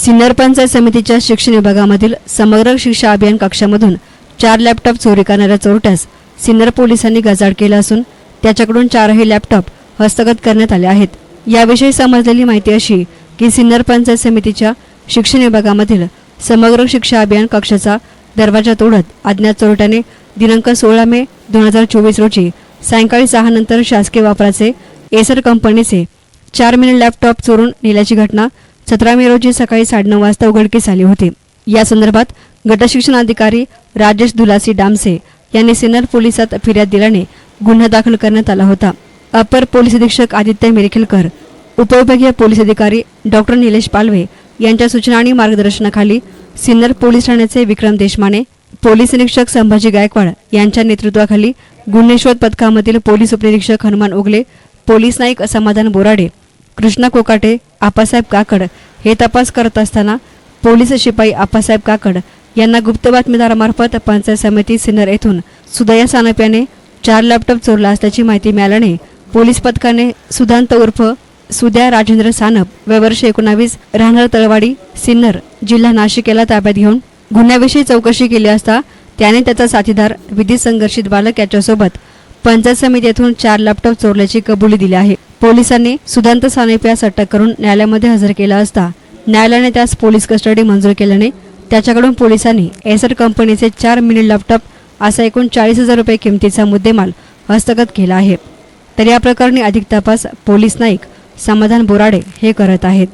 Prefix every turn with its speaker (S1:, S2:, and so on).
S1: सिन्नर पंचायत समितीच्या शिक्षण विभागामधील समग्र शिक्षा अभियान कक्षामधून चार लॅपटॉप चोरी करणाऱ्या चोरट्यास सिन्नर पोलिसांनी गजाड केला असून त्याच्याकडून चारही लॅपटॉप हस्तगत करण्यात आले आहेत. याविषयी समजलेली माहिती अशी की सिन्नर पंचायत समितीच्या शिक्षण विभागामधील समग्र शिक्षा अभियान कक्षाचा दरवाजा तोडत अज्ञात चोरट्याने दिनांक सोळा मे दोन हजार चोवीस रोजी सायंकाळी सहा नंतर शासकीय वापराचे एसर कंपनीचे चार मिनिट लॅपटॉप चोरून नेल्याची घटना सतरा मे रोजी सकाळी साडेनऊ वाजता उघडकीस आली होती. या संदर्भात गटशिक्षणाधिकारी राजेश दुलासी डामसे यांनी सिन्नर पोलिसात फिर्याद दिल्याने गुन्हा दाखल करण्यात आला होता. अपर पोलीस अधीक्षक आदित्य मिरखेलकर उपविभागीय पोलीस अधिकारी डॉक्टर निलेश पालवे यांच्या सूचना आणि मार्गदर्शनाखाली सिन्नर पोलीस ठाण्याचे विक्रम देशमाने पोलीस निरीक्षक संभाजी गायकवाड यांच्या नेतृत्वाखाली गुन्हे शोध पथकामधील पोलीस उपनिरीक्षक हनुमान ओगले पोलीस नाईक समाधान बोराडे कृष्णा कोकाटे आपासाहेब काकड हे तपास करत असताना पोलीस शिपाई आप्पासाहेब काकड यांना गुप्त बातमीदारामार्फत पंचायत समिती सिन्नर येथून सुदया सानप याने चार लॅपटॉप चोरला असल्याची माहिती मिळाल्याने पोलीस पथकाने सुधांत उर्फ सुद्या राजेंद्र सानप वय वर्ष एकोणावीस राहणार तळवाडी सिन्नर जिल्हा नाशिक याला ताब्यात घेऊन गुन्ह्याविषयी चौकशी केली असता त्याने त्याचा साथीदार विधी संघर्षित बालक याच्यासोबत पंचायत समिती येथून चार लॅपटॉप चोरल्याची कबुली दिली आहे. पोलिसांनी सुदांत सानेप्यास अटक करून न्यायालयामध्ये हजर केला असता न्यायालयाने त्यास पोलीस कस्टडी मंजूर केल्याने त्याच्याकडून पोलिसांनी एसर कंपनीचे चार मिनी लॅपटॉप असा एकूण चाळीस हजार रुपये किमतीचा मुद्देमाल हस्तगत केला आहे. तर या प्रकरणी अधिक तपास पोलीस नाईक समाधान बोराडे हे करत आहेत.